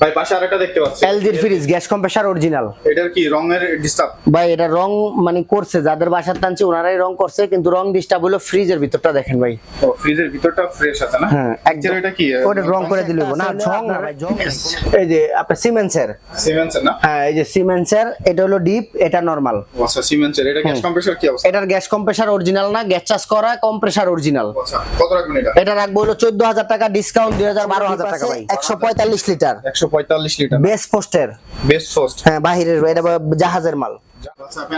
ভাই পাশে আরেকটা দেখতে পাচ্ছি। এলজির ফ্রিজ গ্যাস কম্প্রেসার অরিজিনাল এটার কি রঙের ডিস্টার্ব ভাই এটা রং মানে করছে যাদের বাসার টানছে ওনারাই রং করছে কিন্তু রং ডিস্টার্ব হলো ফ্রিজের ভিতরটা দেখেন ভাই। ও ফ্রিজের ভিতরটা ফ্রেশ আছে না? হ্যাঁ, একদম। এটা কি ওটা রং করে দিলে না জং না ভাই জং এই যে আপনার সিমেন্সের সিমেন্সের না? হ্যাঁ এই যে সিমেন্সের এটা হলো ডিপ এটা নরমাল আচ্ছা সিমেন্সের এটা গ্যাস কম্প্রেসর কি অবস্থা? এটার গ্যাস কম্প্রেসার অরিজিনাল না গ্যাস চার্জ করা কম্প্রেসার অরিজিনাল আচ্ছা কত রাখবেন এটা? এটা রাখব হলো চোদ্দ হাজার টাকা ডিসকাউন্ট দুই হাজার বারো হাজার টাকা ভাই। একশো পঁয়তাল্লিশ লিটার একশো পঁয়তাল্লিশ লিটার বেস্ট পোস্টের বেস্ট ফোস্ট হ্যাঁ বাহিরের এটা জাহাজের মাল।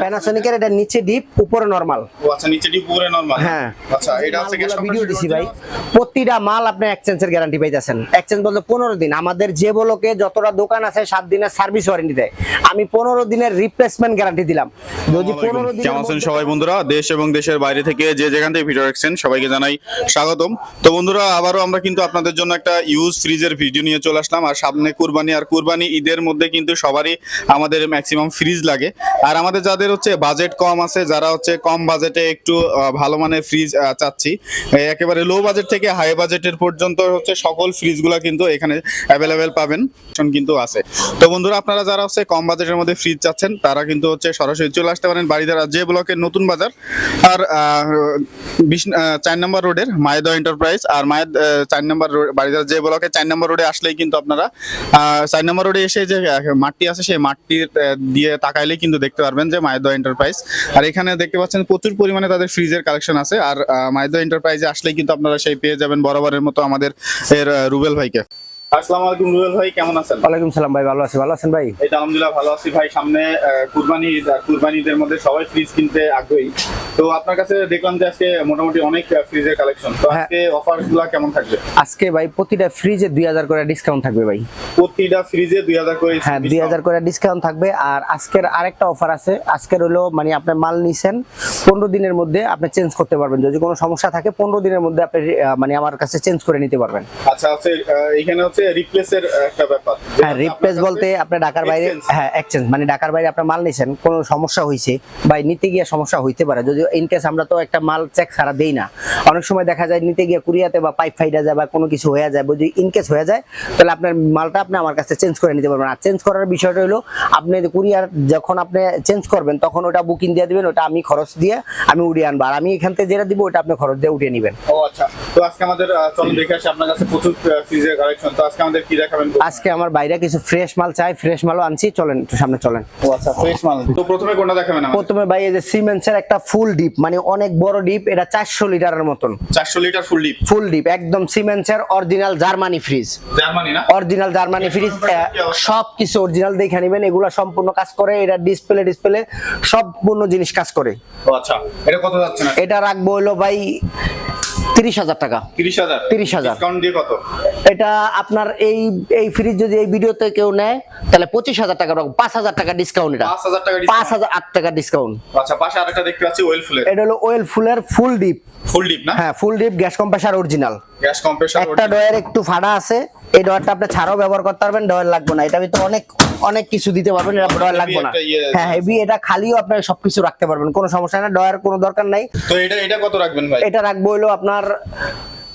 প্যানাসোনিকের এটা নিচে ডিপ উপরে নরমাল ও আচ্ছা নিচে ডিপ উপরে নরমাল হ্যাঁ। আচ্ছা এটা আছে গ্যাস ভিডিও দিছি ভাই। প্রতিটা মাল আপনি এক্সচেঞ্জের গ্যারান্টি পাইতেছেন। এক্সচেঞ্জ বলতে পনেরো দিন। আমাদের যে বলকে যতটা দোকান আছে সাত দিনের সার্ভিস ওয়ারেন্টি দেয়। আমি পনেরো দিনের রিপ্লেসমেন্ট গ্যারান্টি দিলাম। যদি পনেরো দিন কেমন আছেন সবাই বন্ধুরা? দেশ এবং দেশের বাইরে থেকে যে যেখান থেকে ভিডিও দেখছেন সবাইকে জানাই স্বাগতম। তো বন্ধুরা আবারও আমরা কিন্তু আপনাদের জন্য একটা ইউজ ফ্রিজের ভিডিও নিয়ে চলে আসলাম। আর সামনে কুরবানি আর কুরবানি ঈদের মধ্যে কিন্তু সবারই আমাদের ম্যাক্সিমাম ফ্রিজ লাগে। আর আমাদের যাদের হচ্ছে বাজেট কম আছে যারা হচ্ছে কম বাজেটে একটু ভালো মানের ফ্রিজ চাচ্ছি একেবারে লো বাজেট থেকে হাই বাজেটের পর্যন্ত হচ্ছে সকল ফ্রিজগুলো কিন্তু এখানে অ্যাভেলেবেল পাবেন কিন্তু আছে। তো বন্ধুরা আপনারা যারা হচ্ছে কম বাজেটের মধ্যে ফ্রিজ চাচ্ছেন তারা কিন্তু হচ্ছে সরাসরি চলে আসতে পারেন বাড়িধারা যে ব্লকের নতুন বাজার আর চার নম্বর রোডের মায়েদ এন্টারপ্রাইজ আর আহ, চার নম্বর রোড যে ব্লকে চার নম্বর রোডে আসলেই কিন্তু আপনারা চার নম্বর রোডে এসে যে মাঠটি আছে সেই মাঠটির দিয়ে তাকাইলেই কিন্তু দেখতে পারবেন যে মায়দো এন্টারপ্রাইজ আর এখানে দেখতে পাচ্ছেন প্রচুর পরিমাণে তাদের ফ্রিজের কালেকশন আছে। আর মায়দো এন্টারপ্রাইজে আসলেই কিন্তু আপনারা সেই পেয়ে যাবেন বরাবরের মতো আমাদের এর রুবেল ভাইকে। আসসালামু আলাইকুম রুবেল ভাই কেমন আছেন? ওয়ালাইকুম সালাম ভাই ভালো আছি ভালো আছেন ভাই? এই তো আলহামদুলিল্লাহ ভালো আছি ভাই সামনে কুরবানি ঈদ আর কুরবানি ঈদের মধ্যে সবাই ফ্রিজ কিনতে আগ্রহী। তো আপনার কাছে দেখলাম যে আজকে মোটামুটি অনেক ফ্রিজের কালেকশন তো হ্যাঁ। আজকে অফারগুলা কেমন থাকবে? আজকে ভাই প্রতিটা ফ্রিজে দুই হাজার করে ডিসকাউন্ট থাকবে ভাই। প্রতিটা ফ্রিজে দুই হাজার করে হ্যাঁ দুই হাজার করে ডিসকাউন্ট থাকবে। আর আজকের আরেকটা অফার আছে। আজকের হলো মানে আপনি মাল নিছেন পনেরো দিনের মধ্যে আপনি চেঞ্জ করতে পারবেন। যদি কোনো সমস্যা থাকে পনেরো দিনের মধ্যে আপনি মানে আমার কাছে চেঞ্জ করে নিতে পারবেন। আচ্ছা হচ্ছে আহ, এখানে হচ্ছে রিপ্লেসের একটা ব্যাপার। হ্যাঁ রিপ্লেস বলতে আপনি ঢাকার বাইরে হ্যাঁ এক্সচেঞ্জ মানে ঢাকার বাইরে আপনার মাল নিছেন কোনো সমস্যা হয়েছে বা নিতে গিয়ে সমস্যা হইতে পারে। যদি ইন কেস আমরা তো একটা মাল চেক ছাড়া দেই না। অনেক সময় দেখা যায় নিতে গিয়ে কুরিয়াতে বা পাইপ ফাইডা যায় বা কোনো কিছু হয়ে যায় যদি ইন কেস হয়ে যায় তাহলে আপনার মালটা আপনি আমার কাছে চেঞ্জ করে নিতে পারবেন। আর চেঞ্জ করার বিষয়টা হলো আপনি কুরিয়ার যখন আপনি চেঞ্জ করবেন তখন ওটা বুকিং দিয়ে দিবেন ওটা আমি খরচ দিয়ে আমি উড়িয়ে আনব। আর আমি এখান থেকে যেটা দিব ওটা আপনি খরচ দিয়ে উঠিয়ে নেবেন। ও আচ্ছা। তো আজকে আমাদের চলুন দেখে আসি আপনার কাছে প্রচুর ফ্রিজের কালেকশন তো আজকে আমাদের কি দেখাবেন আজকে আমার বাইরে কিছু ফ্রেশ মাল চাই ফ্রেশ মালও আনছি চলেন একটু সামনে চলেন। ও আচ্ছা ফ্রেশ মাল। তো প্রথমে কোনটা দেখাবেন প্রথমে ভাই এই যে সিমেন্সের একটা ফুল ডিপ মানে অনেক বড় ডিপ এটা চারশো লিটারের মতন। চারশো litre full deep full deep একদম সিমেন্সের অরিজিনাল জার্মানি ফ্রিজ জার্মানি না? অরিজিনাল জার্মানি ফ্রিজ কি সব কিছু অরিজিনাল দেখে নেবেন এগুলা সম্পূর্ণ কাজ করে এটা ডিসপ্লে ডিসপ্লে সম্পূর্ণ জিনিস কাজ করে। ও আচ্ছা এটা কত যাচ্ছে না? এটা রাখব হলো ভাই তিরিশ হাজার টাকা। তিরিশ হাজার? 30,000 ডিসকাউন্ট কত? এটা আপনার এই এই ফ্রিজ যদি এই ভিডিওতে কেউ নেয় তাহলে পঁচিশ হাজার টাকা পাঁচ হাজার টাকা ডিসকাউন্ট এটা। পাঁচ হাজার টাকা পাঁচ হাজার আট টাকা ডিসকাউন্ট আচ্ছা পাশে আরেকটা দেখতে পাচ্ছি ওয়েল ফুলের এটা হলো ওয়েল ফুলের ফুল ডিপ ফুল ডিপ না? হ্যাঁ full deep gas compressor original gas compressor একটা ডয়ার একটু ফাড়া আছে এই ডয়ারটা আপনি ছাড়াও ব্যবহার করতে পারবেন ডয়ার লাগবে না। এটা ভিতরে অনেক অনেক কিছু দিতে পারবেন এটা ডয়ার লাগবে না। ইয়ে- হ্যাঁ হেভি এটা খালিও আপনি সবকিছু রাখতে পারবেন কোনো সমস্যা না ডয়ার কোনো দরকার নাই। তো এটা এটা কত রাখবেন ভাই? এটা রাখব হলো আপনার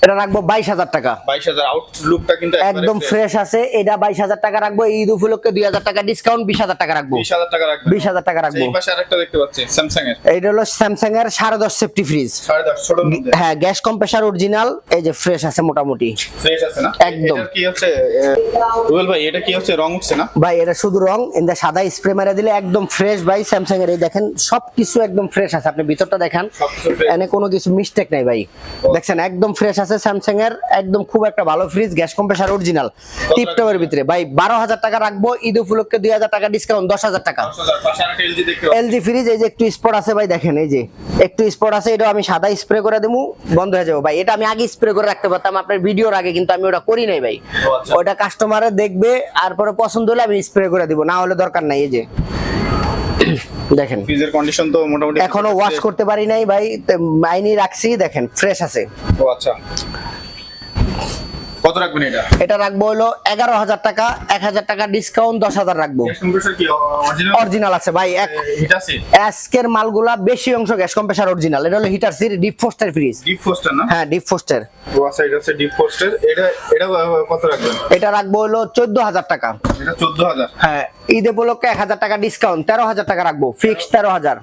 এটা রাখব বাইশ হাজার টাকা। বাইশ হাজার আউটলুকটা কিন্তু একদম ফ্রেশ আছে। এটা বাইশ হাজার টাকা রাখব ঈদ উপলক্ষে দুই হাজার টাকা ডিসকাউন্ট বিশ হাজার টাকা রাখব। বিশ হাজার টাকা রাখবেন। বিশ হাজার টাকা রাখব। এই পাশে আরেকটা দেখতে পাচ্ছি স্যামসাং এর এইটা হলো স্যামসাং এর সাড়ে দশ সেফটি ফ্রিজ সাড়ে দশ ছোট হ্যাঁ গ্যাস কম্প্রেসার অরিজিনাল এই যে ফ্রেশ আছে মোটামুটি। ফ্রেশ আছে না? একদম। কি হচ্ছে রুবেল ভাই এটা কি হচ্ছে রং উঠছে না? ভাই এটা শুধু রং ইন্দা সাদা স্প্রে মেরে দিলে একদম ফ্রেশ ভাই স্যামসাং এর এই দেখেন সবকিছু একদম ফ্রেশ আছে। আপনি ভিতরটা দেখেন এনে কোনো কিছু মিস্টেক নাই ভাই। দেখছেন একদম ফ্রেশ আছে স্যামসাং এর একদম খুব একটা ভালো ফ্রিজ গ্যাস কম্প্রেসার অরিজিনাল টিপটপের ভিতরে। ভাই বারো হাজার টাকা রাখব ঈদ উপলক্ষে দুই হাজার টাকা ডিসকাউন্ট দশ হাজার টাকা। এলজি ফ্রিজ এই যে একটু স্পট আছে ভাই দেখেন এই যে। একটু স্পট আছে এটা আমি সাদা স্প্রে করে দেবো বন্ধ হয়ে যাব। ভাই এটা আমি আগে স্প্রে করে রাখতে পারতাম আপনার ভিডিওর আগে কিন্তু আমি ওটা করি নাই ভাই। আচ্ছা। ওটা কাস্টমারে দেখবে আর পরে পছন্দ হলে আমি স্প্রে করে দিব না হলে দরকার নাই এই যে। দেখেন। ফ্রিজের কন্ডিশন তো মোটামুটি এখনও ওয়াশ করতে পারি নাই ভাই। মাইনি রাখছি দেখেন ফ্রেশ আছে। ও আচ্ছা। কত রাখবেন এটা? এটা রাখব হলো এগারো হাজার টাকা এক হাজার টাকা ডিসকাউন্ট দশ হাজার রাখব। অরিজিনাল আছে ভাই আজকের মালগুলা বেশি অংশ গ্যাস কম্প্রেসার অরিজিনাল এটা হলো হিটার সির deep froster fridge deep froster না? হ্যাঁ ডিপ ফোস্টার ও আচ্ছা এটা হচ্ছে ডিপ ফোস্টার এটা এটা কত রাখবেন? এটা রাখব হলো চোদ্দ হাজার টাকা। এটা চোদ্দ হাজার। হ্যাঁ ঈদ উপলক্ষে এক হাজার টাকা ডিসকাউন্ট তেরো হাজার টাকা রাখব। ফিক্স তেরো হাজার।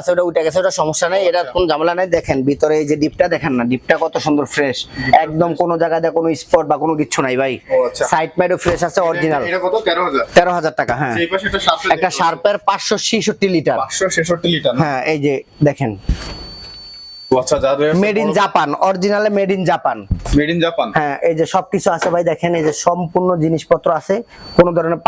আছে ওটা উঠে গেছে ওটা সমস্যা নেই এটা কোনো ঝামেলা নাই। দেখেন ভিতরে এই যে ডিপটা দেখেন না ডিপটা কত সুন্দর ফ্রেশ একদম কোনো জায়গায় কোনো স্পট বা কোনো কিছু নাই ভাই। আচ্ছা। সাইড মাইডও ফ্রেশ আছে অরিজিনাল এটা কত? তেরো হাজার। টাকা হ্যাঁ। একটা শার্পের পাঁচশো ছেষট্টি লিটার লিটার হ্যাঁ এই যে দেখেন। আচ্ছা made in Japan অরিজিনালে made in Japan made in Japan হ্যাঁ এই যে সবকিছু আছে ভাই দেখেন এই যে সম্পূর্ণ জিনিসপত্র আছে কোন ধরনের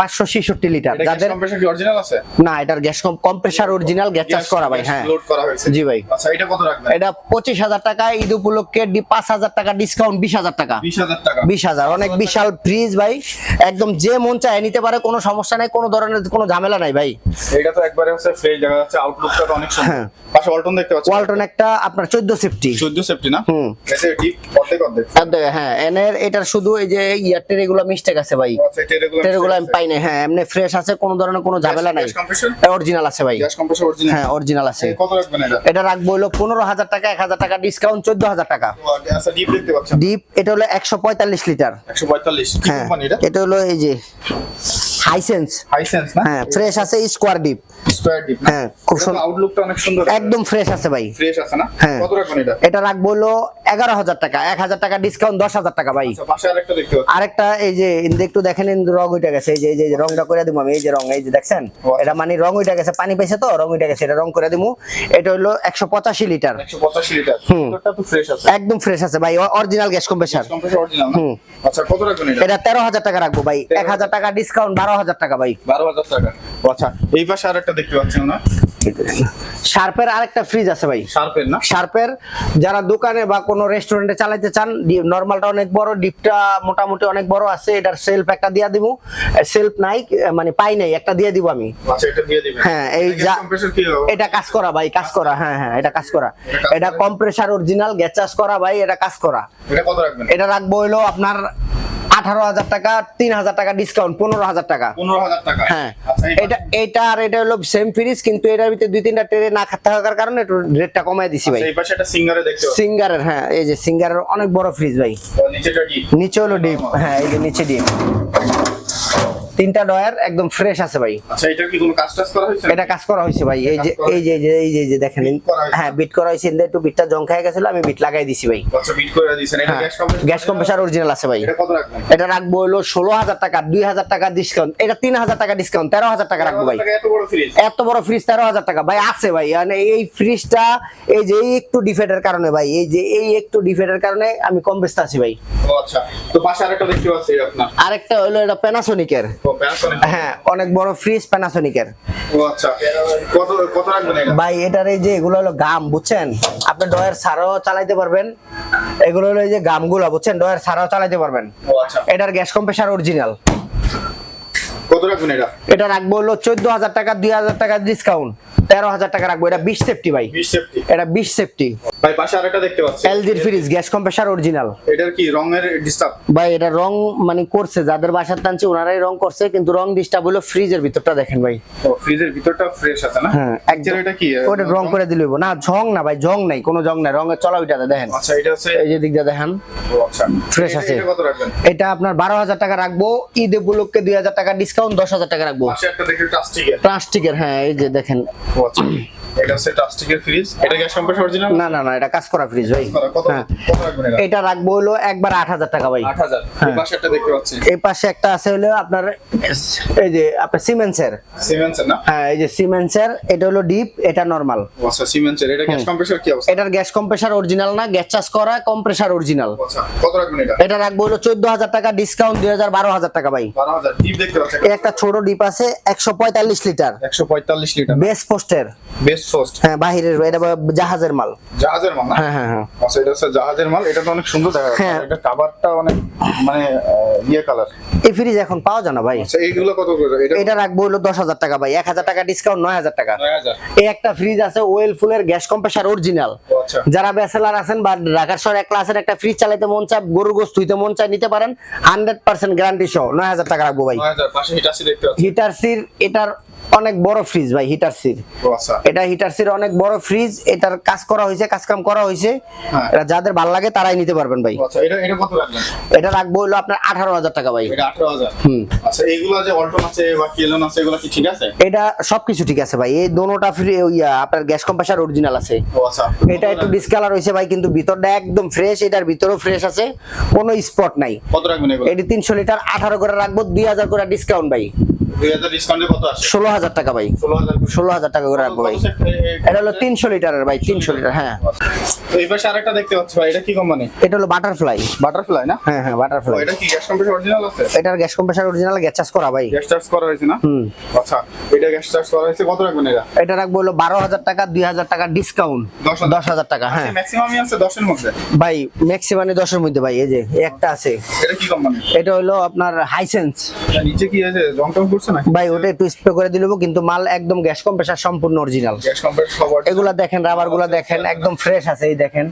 লিটার। যাদের কম্প্রেসর কি অরিজিনাল আছে? না এটার gas compressor original gas charge করা ভাই হ্যাঁ। লোড করা হয়েছে। জি ভাই। আচ্ছা এটা কত রাখবেন? এটা পঁচিশ হাজার টাকা ঈদ উপলক্ষে ডি- পাঁচ হাজার টাকা ডিসকাউন্ট বিশ হাজার টাকা। অনেক বিশাল ফ্রিজ ভাই। একদম যে মন চায় নিতে পারে কোনো সমস্যা নাই কোনো ধরনের কোনো ঝামেলা নাই ভাই। এটা তো একবারে হচ্ছে ফ্রেশ দেখা যাচ্ছে আউটলুকটা তো অনেক সুন্দর। হ্যাঁ। পাশে ওয়ালটন দেখতে পাচ্ছি ওয়ালটন একটা আপনার চোদ্দ সেফটি 14 সেফটি না? হুম। এসে ডিপ অর্ধেক অর্ধেক। হ্যাঁ এনের এটার শুধু এই যে ইয়ারটের এগুলো মিস্টেক আছে ভাই। আচ্ছা টেরেগুলো আমি পাই না হ্যাঁ এমনি ফ্রেশ আছে কোনো ধরনের কোনো ঝামেলা নাই। অরিজিনাল আছে ভাই। হ্যাঁ অরিজিনাল আছে। এটা? এটা রাখব হলো পনেরো হাজার টাকা এক হাজার টাকা ডিসকাউন্ট চোদ্দ হাজার টাকা। আচ্ছা ডিপ পাচ্ছেন। ডিপ এটা হলো একশো পঁয়তাল্লিশ লিটার। হ্যাঁ এটা? এটা হলো এই যে হাইসেন্স হাইসেন্স হ্যাঁ ফ্রেশ আছে স্কোয়ার ডিপ হ্যাঁ, খুব সুন্দর। আউটলুকটা অনেক সুন্দর একদম ফ্রেশ আছে ভাই। ফ্রেশ আছে না? হ্যাঁ। কত রাখবেন এটা? এটা রাখব হলো এগারো হাজার টাকা। এক হাজার টাকা ডিসকাউন্ট দশ হাজার টাকা ভাই। আচ্ছা পাশে আরেকটা দেখতে আরেকটা এই যে একটু দেখেন ইন্দু রং উঠে গেছে। এই যে এই যে রংটা করে দিব আমি। এই যে রং এই যে দেখছেন। এটা মানে রং উঠে গেছে পানি পাইছে তো? রং উঠে গেছে এটা রং করে দিব। এটা হলো একশো পঁচাশি লিটার। 185 লিটার। এটা তো ফ্রেশ আছে। একদম ফ্রেশ আছে ভাই original gas compressor compressor original আচ্ছা কত রাখবেন এটা? এটা তেরো হাজার টাকা রাখব ভাই। এক হাজার টাকা ডিসকাউন্ট বারো হাজার টাকা ভাই। 12000 টাকা। আচ্ছা এই পাশে আরেকটা দেখতে পাচ্ছেন না? শার্পের আরেকটা ফ্রিজ আছে ভাই। শার্পের না? শার্পের যারা দোকানে বা কোনো রেস্টুরেন্টে চালাইতে চান নর্মালটা অনেক বড় ডিপটা মোটামুটি অনেক বড় আছে এটার সেলফ একটা দিয়ে দিব। সেলফ নাই মানে পাই নাই একটা দিয়ে দিব আমি। আচ্ছা এটা দিয়ে দিবেন। হ্যাঁ, এই যা- এটা কাজ করা ভাই কাজ করা হ্যাঁ হ্যাঁ এটা কাজ করা। এটা। কম্প্রেসার অরিজিনাল গ্যাস চার্জ করা ভাই এটা কাজ করা। এটা কত রাখবেন? এটা রাখব হইল আপনার আঠারো হাজার টাকা তিন হাজার টাকা ডিসকাউন্ট পনেরো হাজার টাকা। 15000 টাকা। হ্যাঁ আচ্ছা এটা এটা আর এটা হলো সেম ফ্রিজ কিন্তু এটার ভিতরে দুই তিনটা ট্রে না থাকার কারণে একটু রেটটা কমাই দিছি ভাই। আচ্ছা, পাচ্ছি। সিঙ্গারের হ্যাঁ এই যে সিঙ্গারের অনেক বড় ফ্রিজ ভাই। নিচে হলো ডিপ হ্যাঁ এই যে নিচে ডিপ। তিনটা ডয়ার একদম ফ্রেশ আছে ভাই। আচ্ছা এটার কি কোনো কাজ টাজ করা হয়েছে? এটা কাজ করা হয়েছে ভাই। এই যে এই যে এই যে এই যে দেখেন। হ্যাঁ বিট করা হয়েছে। এদের একটু বিটটা জং খাই গেছিল আমি বিট লাগাই দিছি ভাই। আচ্ছা বিট করে দিয়েছেন। এটা হ্যাঁ gas compressor gas compressor original আছে ভাই। এটা কত রাখবেন? এটা রাখব হলো ষোলো হাজার টাকা দুই হাজার টাকা ডিসকাউন্ট এটা তিন হাজার টাকা ডিসকাউন্ট তেরো হাজার টাকা রাখব ভাই। এত বড় ফ্রিজ এত বড় ফ্রিজ তেরো হাজার টাকা। ভাই আছে ভাই। মানে এই ফ্রিজটা এই যে এই একটু ডিফেটের কারণে ভাই এই যে এই একটু ডিফেটের কারণে আমি কম ব্যস্ত আছি ভাই। ও আচ্ছা তো পাশে আরেকটা দেখতে পাচ্ছি আপনার। আরেকটা হলো এটা প্যানাসোনিকের হ্যাঁ অনেক বড় ফ্রিজ প্যানাসোনিকের আচ্ছা ভাই এটার এই যে এগুলো হলো গাম বুঝছেন? আপনি ডয়ের সারাও চালাইতে পারবেন। এগুলো হলো এই যে গামগুলো বুঝছেন? ডয়ের সারাও চালাইতে পারবেন। আচ্ছা। এটার গ্যাস কম্প্রেসার অরিজিনাল কত রাখবেন এটা? এটা রাখব হলো চোদ্দ হাজার টাকা দুই হাজার টাকা ডিসকাউন্ট তেরো হাজার টাকা রাখব এটা বিশ সেফটি ভাই। 20 সেফটি এটা বিশ সেফটি ভাই পাশে আরেকটা দেখতে পাচ্ছি। এলজির ফ্রিজ গ্যাস কম্প্রেসার অরিজিনাল এটার কি রঙের ডিস্টার্ব ভাই এটা রং মানে করছে যাদের বাসার টানছে ওনারাই রং করছে কিন্তু রং ডিস্টার্ব হলো ফ্রিজের ভিতরটা দেখেন ভাই। ও ফ্রিজের ভিতরটা ফ্রেশ আছে না? হ্যাঁ একদম। এটা কি ওটা রং করে দিলে হইবো। না ঝং না ভাই ঝং নাই কোনো জং নাই রঙের চলা ওইটাতে দেখেন। আচ্ছা এটা হচ্ছে এই যে দিকটা দেখেন। ও আচ্ছা। এটা- আছে। এটা কত রাখবেন? এটা আপনার বারো হাজার টাকা রাখব ঈদ উপলক্ষে দুই হাজার টাকা ডিসকাউন্ট দশ হাজার টাকা রাখব। পাশে একটা দেখি প্লাস্টিকের প্লাস্টিকের হ্যাঁ এই যে দেখেন। ও আচ্ছা এটা হচ্ছে প্লাস্টিকের ফ্রিজ এটা গ্যাস কম্প্রেসর অরিজিনাল না না না এটা কাজ করা ফ্রিজ ভাই। কত হ্যাঁ। কত রাখবেন এটা? এটা রাখব হলো একবার আট হাজার টাকা ভাই। 8000 হ্যাঁ। এই পাশে একটা দেখতে পাচ্ছি। এই পাশে একটা আছে হলো আপনার এই যে আপনার সিমেন্সের সিমেন্সের না? হ্যাঁ এই যে সিমেন্সের এটা হলো ডিপ এটা নর্মাল আচ্ছা সিমেন্সের এটা গ্যাস কম্প্রেসর কি অবস্থা? এটার গ্যাস কম্প্রেসার অরিজিনাল না গ্যাস চার্জ করা কম্প্রেসার অরিজিনাল আচ্ছা কত রাখবেন এটা? এটা রাখব হলো চোদ্দ হাজার টাকা ডিসকাউন্ট দুই হাজার বারো হাজার টাকা ভাই। 12000 ডিপ দেখতে পাচ্ছি। একটা ছোট ডিপ আছে একশো পঁয়তাল্লিশ লিটার। 145 লিটার বেস পোস্টের বেস্ট হ্যাঁ বাহিরের এটা জাহাজের মাল। জাহাজের মাল হ্যাঁ হ্যাঁ হ্যাঁ। আচ্ছা এটা হচ্ছে জাহাজের মাল এটা তো অনেক সুন্দর দেখা যাচ্ছে। হ্যাঁ। এটা কাভারটা অনেক মানে ইয়ে কালার এই ফ্রিজ এখন পাওয়া যায় না ভাই? আচ্ছা এইগুলো কত করে? এটা এটা রাখব হলো দশ হাজার টাকা ভাই। এক হাজার টাকা ডিসকাউন্ট নয় হাজার টাকা। 9000 এই একটা ফ্রিজ আছে ওয়েল ফুলের গ্যাস কম্প্রেসার অরিজিনাল আচ্ছা। যারা ব্যাচেলার আছেন বা ঢাকার শহরে এক ক্লাসের একটা ফ্রিজ চালাইতে মন চায় গরুর গোস্ত হইতে মন চায় নিতে পারেন। হান্ড্রেড পার্সেন্ট গ্যারান্টি সহ নয় হাজার টাকা রাখব ভাই। পাশে দেখতে হিটার সির এটার অনেক বড় ফ্রিজ ভাই হিটার সির ও আচ্ছা। এটা হিটার সির অনেক বড় ফ্রিজ এটার কাজ করা হয়েছে কাজ কাম করা হয়েছে। হ্যাঁ। এটা যাদের ভালো লাগে তারাই নিতে পারবেন ভাই। আচ্ছা এটা এটা কত রাখবেন? এটা রাখব হলো আপনার আঠারো হাজার টাকা ভাই। হুম। আচ্ছা এইগুলো যে অল্টন আছে বা কেলন আছে এগুলো কি ঠিক আছে? এটা সবকিছু ঠিক আছে ভাই। এই দোনোটা ফ্রি আপনার গ্যাস কম্প্রেসার অরিজিনাল আছে। ও আচ্ছা। এটা একটু ডিসকালার হয়েছে ভাই কিন্তু ভিতরটা একদম ফ্রেশ এটার ভিতরেও ফ্রেশ আছে। কোনো স্পট নাই। কত রাখবেন এটি তিনশো লিটার আঠারো করে রাখব দুই হাজার করে ডিসকাউন্ট ভাই। ষোলো হাজার টাকা ভাই। ষোলো হাজার টাকা করে রাখব ভাই। এটা হলো তিনশো লিটারের ভাই তিনশো লিটার হ্যাঁ। এই পাশে আরেকটা দেখতে পাচ্ছি ভাই এটা কি কোম্পানি এটা হলো বাটারফ্লাই বাটারফ্লাই না? হ্যাঁ হ্যাঁ বাটারফ্লাই এটা কি গ্যাস কম্প্রেসর অরিজিনাল আছে? এটার gas compressor original gas charge করা ভাই। গ্যাস চার্জ করা হয়েছে না? হুম। আচ্ছা এটা গ্যাস চার্জ করা হয়েছে কত রাখবেন এটা? এটা রাখব হলো বারো হাজার টাকা টাকা ডিসকাউন্ট টাকা হ্যাঁ। ম্যাক্সিমামই আছে দশের মধ্যে? ভাই মধ্যে ভাই এই যে একটা আছে। এটা কি কোম্পানি এটা হলো আপনার হাইসেন্স নিচে কি আছে জং টং করছে না ভাই ওটা একটু স্প্রে করে দিলেও কিন্তু মাল একদম গ্যাস কম্প্রেসার সম্পূর্ণ অরিজিনাল গ্যাস কম্প্রেসর এগুলা দেখেন রাবারগুলা দেখেন একদম ফ্রেশ আছে এই দেখেন।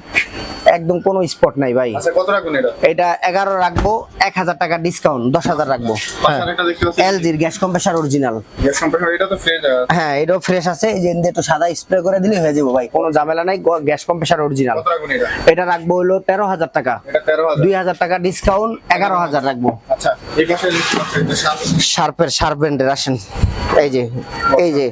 একদম কোনো স্পট নাই ভাই। আচ্ছা কত রাখবেন এটা? এটা এগারো রাখব এক হাজার টাকা ডিসকাউন্ট দশ হাজার রাখব। এলজির গ্যাস কম্প্রেসার অরিজিনাল হ্যাঁ। এটাও ফ্রেশ আছে যে একটু সাদা স্প্রে করে দিলে হয়ে যাব ভাই কোনো ঝামেলা নাই গ্যাস কম্প্রেসার অরিজিনাল এটা? রাখব হলো তেরো হাজার টাকা। দুই হাজার টাকা ডিসকাউন্ট এগারো হাজার রাখব। শার্পের শার্প ব্র্যান্ডের আসেন। এই যে এই যে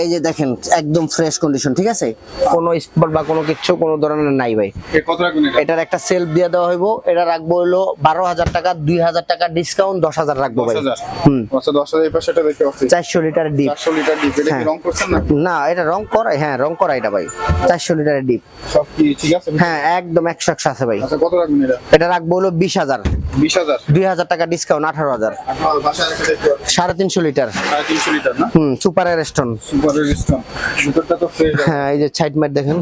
এই যে দেখেন একদম ফ্রেশ কন্ডিশন ঠিক আছে? কোনো স্পট বা কোনো কিছু কোনো ধরনের নাই ভাই। কত রাখবেন এটার একটা সেলফ দিয়ে দেওয়া হইব। এটা রাখব হলো বারো হাজার টাকা দুই হাজার টাকা ডিসকাউন্ট দশ হাজার রাখব ভাই। হুম। আচ্ছা দশ হাজার পাশে এটা দেখতে পাচ্ছি। চারশো লিটার ডিপ চারশো লিটার ডিপ এটা হ্যাঁ। রং করছেন না? না এটা রং করা হ্যাঁ রং করা এটা ভাই। চারশো লিটারের ডিপ সব কি ঠিক আছে? হ্যাঁ একদম একশো একশো আছে ভাই। আচ্ছা কত রাখবেন এটা? এটা রাখব হলো বিশ হাজার। বিশ হাজার? দুই হাজার টাকা ডিসকাউন্ট আঠারো হাজার। সাড়ে তিনশো লিটার সাড়ে তিনশো লিটার না? হুম সুপার স্টোন সুপার রেজিস্ট্রন ভিতরটা তো হ্যাঁ এই যে সাইড মাইট দেখেন।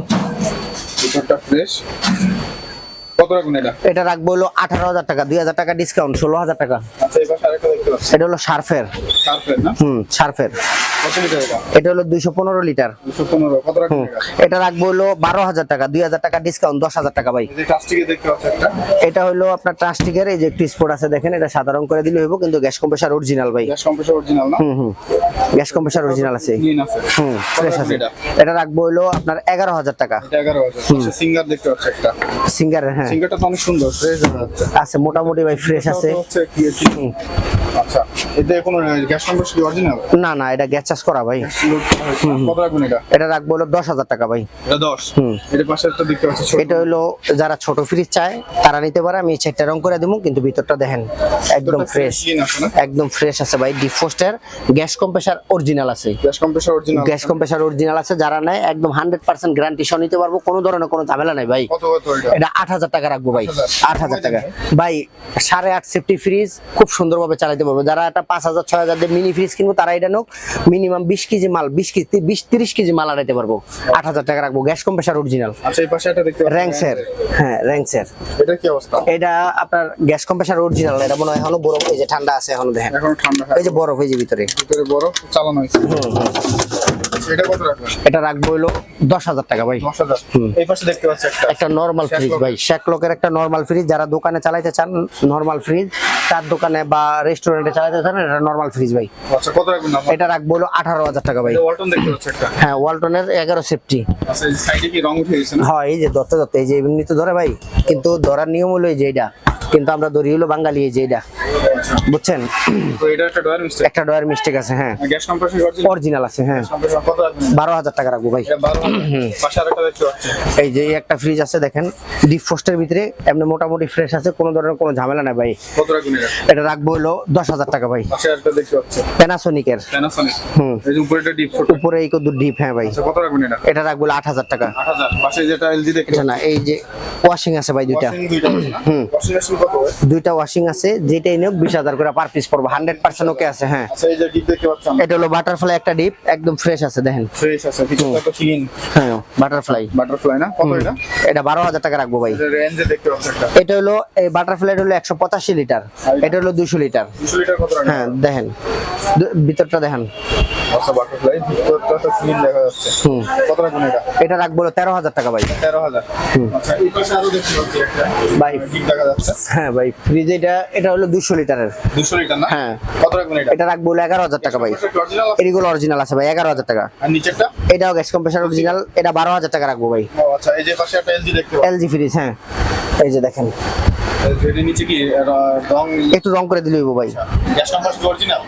ভিতরটা ফ্রেশ কত রাখবেন এটা? এটা রাখব হলো আঠারো হাজার টাকা দুই হাজার টাকা ডিসকাউন্ট ষোলো হাজার টাকা। আচ্ছা দেখতে পাচ্ছি। এটা হলো সার্ফের। সার্ফের না? হুম সার্ফের। কত লিটার এটা? হলো লিটার। কত এটা? রাখব হলো টাকা টাকা ডিসকাউন্ট দশ হাজার টাকা ভাই। এই প্লাস্টিকে দেখতে পাচ্ছি একটা। এটা হলো আপনার এই যে একটু স্পট আছে দেখেন এটা সাধারণ করে দিলে হইব কিন্তু গ্যাস কম্প্রেসার অরিজিনাল ভাই। গ্যাস কম্প্রেসর অরিজিনাল না? হুম হুম গ্যাস কম্প্রেসার অরিজিনাল আছে। হুম ফ্রেশ আছে। এটা? এটা রাখব হলো আপনার এগারো হাজার টাকা। সিঙ্গার দেখতে পাচ্ছি একটা। সিঙ্গারের হ্যাঁ। সিঙ্গারটা তো অনেক সুন্দর ফ্রেশ আছে মোটামুটি ভাই ফ্রেশ আছে। হচ্ছে কি কি? আচ্ছা এতে কোনো গ্যাস কি অরিজিনাল না না এটা গ্যাস চার্জ করা ভাই। কত রাখবেন এটা? এটা রাখব হলো দশ হাজার টাকা ভাই। এটা দশ? হুম। এটা পাশে একটা দেখতে পাচ্ছি এটা হলো যারা ছোট ফ্রিজ চায় তারা নিতে পারে। আমি রং করে দেবো কিন্তু ভিতরটা দেখেন একদম ফ্রেশ একদম ফ্রেশ আছে ভাই। ডিফোস্টের গ্যাস কম্প্রেসার অরিজিনাল আছে। Gas compressor original gas compressor original আছে। যারা নেয় একদম হান্ড্রেড পার্সেন্ট গ্যারান্টি সহ নিতে পারব। কোনো ধরনের কোনো ঝামেলা নাই ভাই। এটা? এটা আট হাজার টাকা রাখব ভাই। 8,000 আট হাজার টাকা। ভাই সাড়ে আট সেফটি ফ্রিজ খুব সুন্দরভাবে চালাতে পারব যারা একটা পাঁচ হাজার ছয় হাজার মিনি ফ্রিজ কিনবো তারা এটা নোক মিনিমাম বিশ কেজি মাল বিশ কেজি বিশ তিরিশ কেজি মাল আড়াইতে পারব। আট হাজার টাকা রাখব। গ্যাস কম্প্রেসার অরিজিনাল র্যাংসের হ্যাঁ র্যাংসের এটা কি অবস্থা? এটা আপনার গ্যাস কম্প্রেসার অরিজিনাল এটা মনে হয় এখনও বরফ এই যে ঠান্ডা আছে এখনও দেখেন। এখন ঠান্ডা এই যে বরফ এই যে ভিতরে। ভিতরে বরফ চালানো হয়েছে। আচ্ছা, এটা কত রাখবেন? এটা রাখব হলো টাকা ভাই। দশ হাজার। এই পাশে দেখতে পাচ্ছি একটা একটা নর্মাল ফ্রিজ ভাই। শ্যাকলকের একটা নর্মাল ফ্রিজ যারা দোকানে চান নর্মাল ফ্রিজ তার দোকানে বা রেস্টুরেন্টে চান এটা নর্মাল ফ্রিজ ভাই। আচ্ছা কত রাখবেন এটা রাখব হলো আঠারো হাজার টাকা ভাই। ওয়ালটন দেখতে পাচ্ছি একটা। হ্যাঁ ওয়ালটনের এগারো সেফটি আচ্ছা এই সাইডে কি রং উঠে গেছে না? হয় এই যে ধরতে ধরতে এই যে এমনি তো ধরে ভাই। কিন্তু ধরার নিয়ম হলো এই যে এটা কিন্তু আমরা ধরি হলো বাঙালি এই যে এটা। বুঝছেন? একটা ডয়ার মিস্টেক। আছে হ্যাঁ। অরিজিনাল। আছে হ্যাঁ। বারো হাজার টাকা রাখব ভাই। এই যে একটা ফ্রিজ আছে দেখেন ডিপ ফোস্টের ভিতরে এমনি মোটামুটি ফ্রেশ আছে কোনো ধরনের কোনো ঝামেলা নাই ভাই। এটা? রাখব হলো দশ হাজার টাকা ভাই। প্যানাসোনিকের উপরে এই কত ডিপ হ্যাঁ ভাই। আচ্ছা এটা? রাখব আট হাজার টাকা। এটা না এই যে ওয়াশিং আছে ভাই দুইটা। হুম। দুইটা ওয়াশিং আছে যেটাই নেব বিশ হাজার করে পার পিস পড়ব। হান্ড্রেড পার্সেন্ট ওকে আছে হ্যাঁ। আচ্ছা এটা হলো বাটারফ্লাই একটা ডিপ একদম ফ্রেশ আছে দেখেন। ফ্রেশ আছে হ্যাঁ বাটারফ্লাই বাটারফ্লাই না? কত এটা? এটা বারো হাজার টাকা রাখব ভাই। এটা রেঞ্জে দেখতে পাচ্ছি এটা হলো এই বাটারফ্লাই হলো একশো পঁচাশি লিটার। এটা হলো দুশো লিটার। 200 লিটার কত রাখবেন হ্যাঁ দেখেন। ভিতরটা দেখেন। আচ্ছা বাটারফ্লাই ভিতরটা তো ক্লিন দেখা যাচ্ছে। হুম। কত রাখবেন এটা? এটা রাখব হলো তেরো হাজার টাকা ভাই। হাজার। আচ্ছা এই পাশে আরও দেখতে পাচ্ছি একটা। ভাই ডিপ দেখা যাচ্ছে? হ্যাঁ ভাই ফ্রিজ এটা এটা হলো দুশো লিটারের। দুশো লিটার না? হ্যাঁ। কত রাখবেন এটা? এটা রাখব হলো এগারো হাজার টাকা ভাই। এগুলো অরিজিনাল আছে ভাই এগারো হাজার টাকা। আর নিচেরটা? এটাও গ্যাস কম্প্রেসার অরিজিনাল এটা বারো হাজার টাকা রাখব ভাই। আচ্ছা এই যে পাশে একটা এলজি দেখতে পাচ্ছি। এলজি ফ্রিজ হ্যাঁ। এই যে দেখেন। এর নিচে কি রং একটু রং করে দিলে হইবো ভাই। গ্যাস নাম্বার কি অরিজিনাল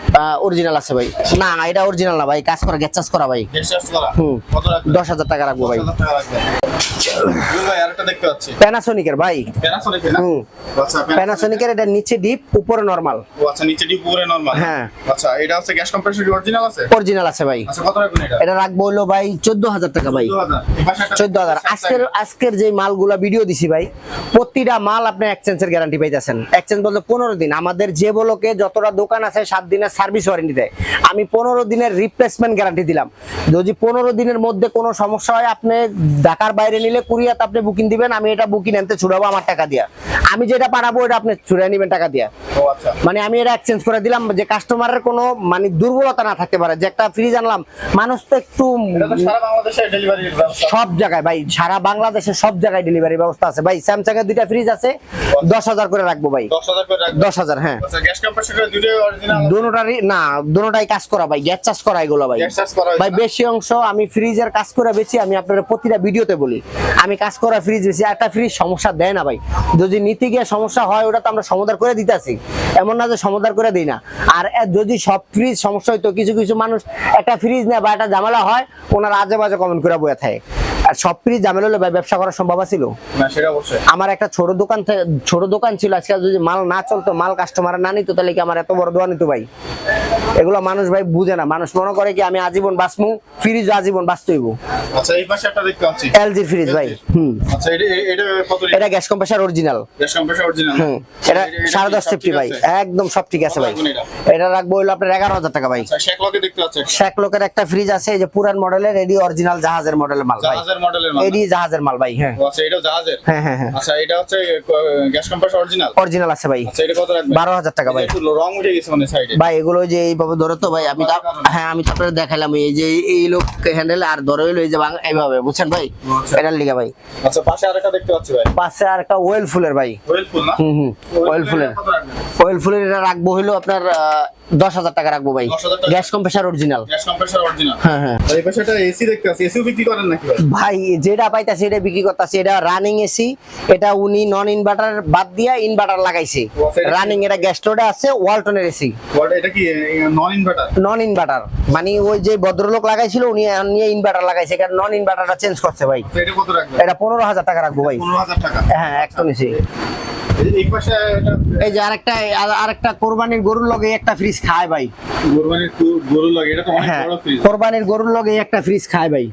অরিজিনাল আছে ভাই। না এটা অরিজিনাল না ভাই কাজ করা গ্যাস চাষ করা ভাই। গ্যাস চার্জ করা? হুম। কত রাখবেন? দশ হাজার টাকা রাখব ভাই। 10,000 টাকা রাখবেন। জুল ভাই আরেকটা দেখতে পাচ্ছি। প্যানাসোনিকের না? আচ্ছা প্যানাসোনিকের এটা নিচে ডিপ উপরে নরমাল ও আচ্ছা নিচে ডিপ উপরে নরমাল হ্যাঁ। আচ্ছা এটা হচ্ছে গ্যাস কম্প্রেসর কি অরিজিনাল আছে? অরিজিনাল আছে ভাই। আচ্ছা কত রাখবেন এটা? এটা রাখব হলো ভাই চোদ্দ হাজার টাকা ভাই। 14000 এই পাশে একটা চোদ্দ হাজার আজকের আজকের যে মালগুলা ভিডিও দিছি ভাই প্রতিটা মাল আপনি এক্সচেঞ্জের গ্যারান্টি পাইতেছেন। এক্সচেঞ্জ বলতে পনেরো দিন। আমাদের যে বলকে যতটা দোকান আছে সাত দিনের সার্ভিস ওয়ারেন্টি দেয়। আমি পনেরো দিনের রিপ্লেসমেন্ট গ্যারান্টি দিলাম। যদি পনেরো দিনের মধ্যে কোনো সমস্যা হয় আপনি ঢাকার বাইরে নিলে কুরিয়াতে আপনি বুকিং দিবেন আমি এটা বুকিং আনতে ছুড়াবো আমার টাকা দিয়া। আমি যেটা পাঠাবো এটা আপনি ছুড়ে নেবেন টাকা দিয়া। ও আচ্ছা। মানে আমি এটা এক্সচেঞ্জ করে দিলাম যে কাস্টমারের কোনো মানে দুর্বলতা না থাকতে পারে। যে একটা ফ্রিজ আনলাম মানুষ তো একটু সব জায়গায় ভাই সারা বাংলাদেশে সব জায়গায় ডেলিভারি ব্যবস্থা আছে। ভাই স্যামসাং এর দুইটা ফ্রিজ আছে দশ হাজার করে রাখব ভাই। 10000 করে রাখবেন দশ হাজার হ্যাঁ। আচ্ছা গ্যাস কম্প্রেসরের দুটোই অরিজিনাল দুটারই না দুটাই কাজ করা ভাই। গ্যাস চাষ করা এগুলো ভাই। গ্যাস চার্জ করা ভাই বেশি অংশ আমি ফ্রিজের কাজ করে বেশি আমি আপনার প্রতিটা ভিডিওতে বলি। আমি কাজ করা ফ্রিজ বেশি একটা ফ্রিজ সমস্যা দেয় না ভাই। যদি নীতি গিয়ে সমস্যা হয়, ওটা তো আমরা সমাধান করে দিতেছি এমন না যে সমাধান করে দিই না। আর যদি সব ফ্রিজ সমস্যা হইতো, কিছু কিছু মানুষ একটা ফ্রিজ নেয় বা একটা জামালা হয়, ওনার আজে বাজে কমেন্ট করে বয়ে থাকে। আর সব ফ্রিজ ঝামেলা হলে ভাই ব্যবসা করার সম্ভব ছিল আমার একটা ছোট দোকান ছোট দোকান ছিল আজকে যদি মাল না চলতো মাল কাস্টমার না নিত তাহলে কি আমার এত বড় দোকান নিত ভাই? এগুলো মানুষ ভাই বুঝে না। মানুষ মনে করে কি আমি আজীবন বাঁচমু? ফ্রিজ আজীবন বাঁচতেইব আচ্ছা এই পাশে একটা দেখতে পাচ্ছি। এলজি ফ্রিজ ভাই হুম। আচ্ছা এটা এটা কত এটা gas compressor original gas compressor original হুম। এটা সাড়ে দশ ভাই। একদম সব ঠিক আছে ভাই। এটা? রাখব হইল আপনার এগারো হাজার টাকা ভাই। আচ্ছা লকে দেখতে লোকের একটা ফ্রিজ আছে এই যে পুরান মডেলের এডি অরিজিনাল জাহাজের মডেলের মাল ভাই। জাহাজের মডেলের মাল এডি জাহাজের মাল ভাই হ্যাঁ। আচ্ছা এটা জাহাজের? হ্যাঁ হ্যাঁ হ্যাঁ। আচ্ছা এটা হচ্ছে গ্যাস অরিজিনাল অরিজিনাল আছে ভাই। আচ্ছা এটা কত রাখবেন? বারো হাজার টাকা ভাই। একটু রং উঠে গেছে মানে সাইডে ভাই এগুলো যে এইভাবে ধরে তো ভাই আমি হ্যাঁ আমি তো আপনাদের দেখালাম এই যে এই লোক হ্যান্ডেল আর ধরে হইল এই যে এইভাবে বুঝছেন ভাই? আচ্ছা। এটার লিগা ভাই। আচ্ছা পাশে আরেকটা দেখতে পাচ্ছি ভাই। পাশে আর একটা ওয়েল ফুলের ভাই। ওয়েল ফুল না? হুম হুম ওয়েল ফুলের ওয়েল ফুলের এটা রাখব হইল আপনার দশ হাজার টাকা রাখব ভাই। Gas compressor original gas compressor original হ্যাঁ হ্যাঁ। এই পাশে একটা এসি দেখতে পাচ্ছি। এসিও বিক্রি করেন নাকি ভাই ভাই যেটা পাইতাছি এটা বিক্রি করতেছে। এটা রানিং এসি এটা উনি নন ইনভার্টার বাদ দিয়া ইনভার্টার লাগাইছে। এটা রানিং এটা গ্যাস স্টোরে আছে ওয়ালটনের এসি এটা কি নন ইনভার্টার নন ইনভার্টার মানে ওই যে ভদ্রলোক লাগাইছিল উনি নিয়ে ইনভার্টার লাগাইছে। কারণ নন ইনভার্টারটা চেঞ্জ করছে ভাই। এটা কত রাখবে? এটা পনেরো হাজার টাকা রাখব ভাই। পনেরো হাজার টাকা। হ্যাঁ একদম নিছি এই- যে আরেকটা আরেকটা কোরবানির গরুর লগে একটা ফ্রিজ খায় ভাই। কোরবানির গরুর লগে এটা তো অনেক হ্যাঁ বড় ফ্রিজ কোরবানির গরুর লগে একটা ফ্রিজ খায় ভাই।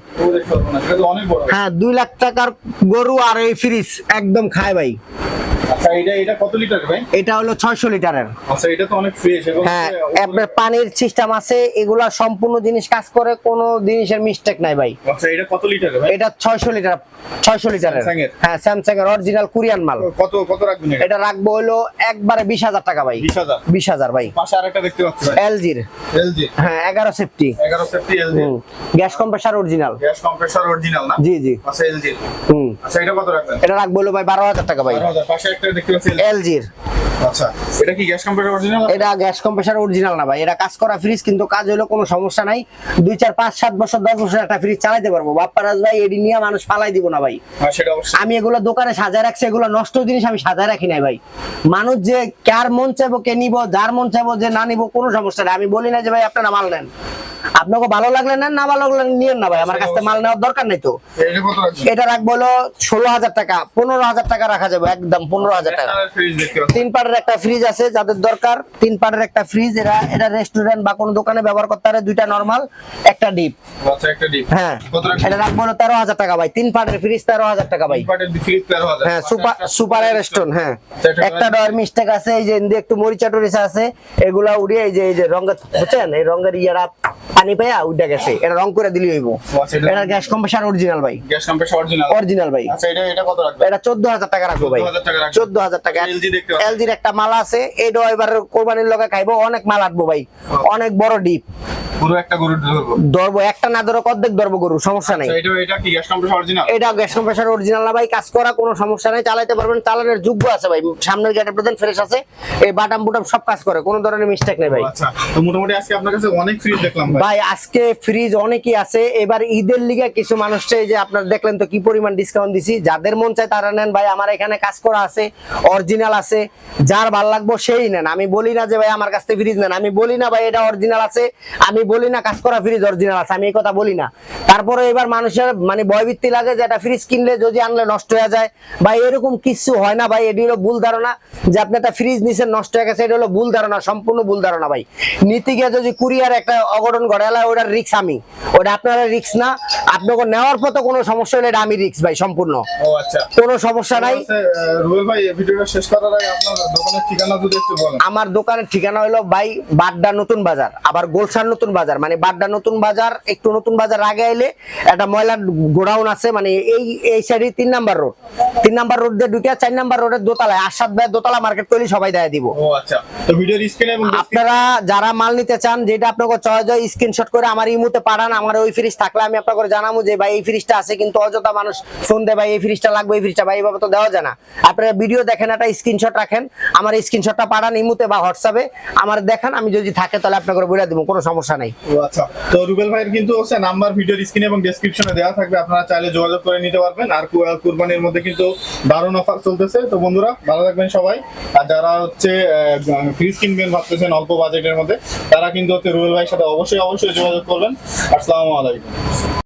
অনেক বড়। হ্যাঁ দুই লাখ টাকার গরু আর এই ফ্রিজ একদম খায় ভাই। আচ্ছা এটা এটা কত লিটার ভাই? এটা হলো ছয়শো লিটারের। আচ্ছা এটা তো অনেক ফ্রেশ এবং হ্যাঁ আপনার পানির সিস্টেম আছে এগুলা সম্পূর্ণ জিনিস কাজ করে কোনো জিনিসের মিস্টেক নাই ভাই। আচ্ছা এটা কত লিটার ভাই? এটা লিটার লিটারের হ্যাঁ স্যামসাং এর অরিজিনাল কোরিয়ান মাল। কত কত রাখবেন এটা? রাখব হলো একবারে বিশ হাজার টাকা ভাই। বিশ হাজার? ভাই। পাশে আরেকটা দেখতে পাচ্ছি ভাই। এলজির এলজি হ্যাঁ এগারো সেফটি এগারো safety LG gas compressor original gas compressor original না? জি জি। আচ্ছা এলজি হুম। আচ্ছা এটা কত রাখবেন? এটা রাখব হলো ভাই বারো হাজার টাকা ভাই। পাশে একটা দেখতে পাচ্ছি এলজির। আচ্ছা এটা কি গ্যাস কম্প্রেসর অরিজিনাল এটা গ্যাস কম্প্রেসার অরিজিনাল না ভাই এটা কাজ করা ফ্রিজ কিন্তু কাজ হলো কোনো সমস্যা নাই। দুই চার পাঁচ সাত বছর দশ বছর একটা ফ্রিজ চালাইতে পারব। বাপ্পারাজ ভাই এডি নিয়ে মানুষ ফালাই দিব না ভাই। হ্যাঁ আমি এগুলো দোকানে সাজায় রাখছি এগুলো নষ্ট জিনিস আমি সাজায় রাখি নাই ভাই। মানুষ যে কার মন চাইব কে নিবো যার মন চাইব যে না নিবো কোনো সমস্যা নেই। আমি বলি না যে ভাই আপনারা মাল নেন। আপনাকে ভালো লাগলে নেন না ভালো লাগলে নিয়েন না ভাই আমার কাছ থেকে মাল নেওয়ার দরকার নেই তো। এটা রাখব হলো ষোলো হাজার টাকা পনেরো হাজার টাকা রাখা যাবে একদম পনেরো হাজার টাকা। তিন পাটের একটা ফ্রিজ আছে যাদের দরকার তিন পাটের একটা ফ্রিজ এরা এটা রেস্টুরেন্ট বা কোনো দোকানে ব্যবহার করতে পারে দুইটা নর্মাল একটা ডিপ আচ্ছা একটা ডিপ হ্যাঁ এটা রাখব হলো তেরো হাজার টাকা ভাই তিন পাটের ফ্রিজ তেরো হাজার টাকা ভাই। হ্যাঁ সুপার সুপার এয়ারস্টোন হ্যাঁ। একটা একটা ডয়ের মিস্টেক আছে এই যে একটু মরিচা টরিচা আছে এগুলা উড়িয়ে এই যে এই যে রঙের বুঝছেন? এই রঙের ইয়ারা পানি পেয়া উঠে গেছে। এটা রং করে দিলি হইব। আচ্ছা, এটা- গ্যাস কম্প্রেসার অরিজিনাল ভাই। গ্যাস কম্প্রেসর অরিজিনাল অরিজিনাল ভাই। আচ্ছা এটা এটা কত রাখবেন? এটা চোদ্দ হাজার টাকা রাখব ভাই। 14,000 টাকা রাখবেন। চোদ্দ হাজার টাকা। LG দেখতে। এলজির একটা মাল আছে। এই এবার কোরবানির লগে খাইবো অনেক মাল আটবো ভাই। অনেক বড় ডিপ। পুরো একটা ধরবো। ধরবো একটা না ধরো অর্ধেক ধরবো গরু সমস্যা নেই। আচ্ছা, এটা এটা কি গ্যাস কম্প্রেসর অরিজিনাল এটা গ্যাস কম্প্রেসার অরিজিনাল না ভাই কাজ করা কোনো সমস্যা নেই। চালাতে পারবেন চালানোর যোগ্য আছে ভাই। সামনের গেটে প্রধান ফ্রেশ আছে। এই বাটাম বুটাম সব কাজ করে কোনো ধরনের মিস্টেক নেই ভাই। আচ্ছা তো মোটামুটি আজকে আপনার কাছে অনেক ফ্রিজ দেখলাম ভাই। ভাই, আজকে ফ্রিজ অনেকই আছে। এবার ঈদের লিগে কিছু মানুষ চাই যে, আপনার দেখলেন তো কি পরিমাণ ডিসকাউন্ট দিছি। যাদের মন চায় তারা নেন। ভাই, আমার এখানে কাজ করা আছে অরিজিনাল আছে। যার ভালো লাগবো সেই নেন। আমি বলি না যে, ভাই, আমার কাছ থেকে ফ্রিজ নেন। আমি বলি না, ভাই, এটা অরিজিনাল আছে। আমি বলি না কাজ করা ফ্রিজ অরিজিনাল আছে। আমি এই কথা বলি না। তারপরে এবার মানুষের মানে ভয়ভীতি লাগে যে এটা ফ্রিজ কিনলে যদি আনলে নষ্ট হয়ে যায়। ভাই, এরকম কিছু হয় না, ভাই। এটি হলো ভুল ধারণা যে, আপনি একটা ফ্রিজ নিছেন, নষ্ট হয়ে গেছে। এটা হলো ভুল ধারণা, সম্পূর্ণ ভুল ধারণা, ভাই। নীতি গিয়ে যদি কুরিয়ার একটা অঘটন ওটার রিক্স আমি। ওটা আপনারা রিক্স না। আপনাকে নেওয়ার পর তো কোনো সমস্যা হলে আমি রিক্স ভাই সম্পূর্ণ। আচ্ছা। কোনো সমস্যা নাই। আচ্ছা, রুবেল ভাই ভিডিওটা শেষ করার আগে আপনার দোকানের ঠিকানা যদি একটু বলেন। আমার দোকানের ঠিকানা হলো ভাই বাড্ডা নতুন বাজার আবার গোলসার নতুন বাজার। মানে বাড্ডা নতুন বাজার একটু নতুন বাজার আগে আইলে একটা ময়লার গোডাউন আছে মানে এই এই সাইডে তিন নাম্বার রোড তিন নাম্বার রোড দিয়ে ঢুকে চার নাম্বার রোডের দোতলায় আসাদ ভাই দোতলা মার্কেট করলে সবাই দেয় দিব। আচ্ছা। আপনারা যারা মাল নিতে চান যেটা আপনাকে চয়েস হয় স্ক্রিনশট করে আমার ইমুতে পাঠান, আমার ওই ফ্রিজ থাকলে আমি আপনাকে জানাব যে ভাই, এই ফ্রিজটা আছে কিন্তু অযথা মানুষ দেয়, ভাই, এই ফ্রিজটা লাগবে, এই ফ্রিজটা ভাই, এইভাবে তো দেওয়া যায় না। আপনারা ভিডিও দেখেন, একটা স্ক্রিনশট রাখেন, আমার স্ক্রিনশটটা পাঠান ইমুতে বা হোয়াটসঅ্যাপে আমার দেখান, আমি যদি থাকে তাহলে আপনাকে বলে দেবো, কোনো সমস্যা নেই। আচ্ছা তো রুবেল ভাইয়ের কিন্তু হচ্ছে নাম্বার ভিডিওর স্ক্রিনে এবং ডেসক্রিপশনে দেওয়া থাকবে, আপনারা চাইলে যোগাযোগ করে নিতে পারবেন। আর কুরবানির মধ্যে কিন্তু দারুণ অফার চলতেছে। তো বন্ধুরা, ভালো থাকবেন সবাই। আর যারা হচ্ছে ফ্রিজ কিনবেন ভাবতেছেন অল্প বাজেটের মধ্যে, তারা কিন্তু হচ্ছে রুবেল ভাইয়ের সাথে অবশ্যই অবশ্যই যোগাযোগ করবেন। আসসালামু আলাইকুম।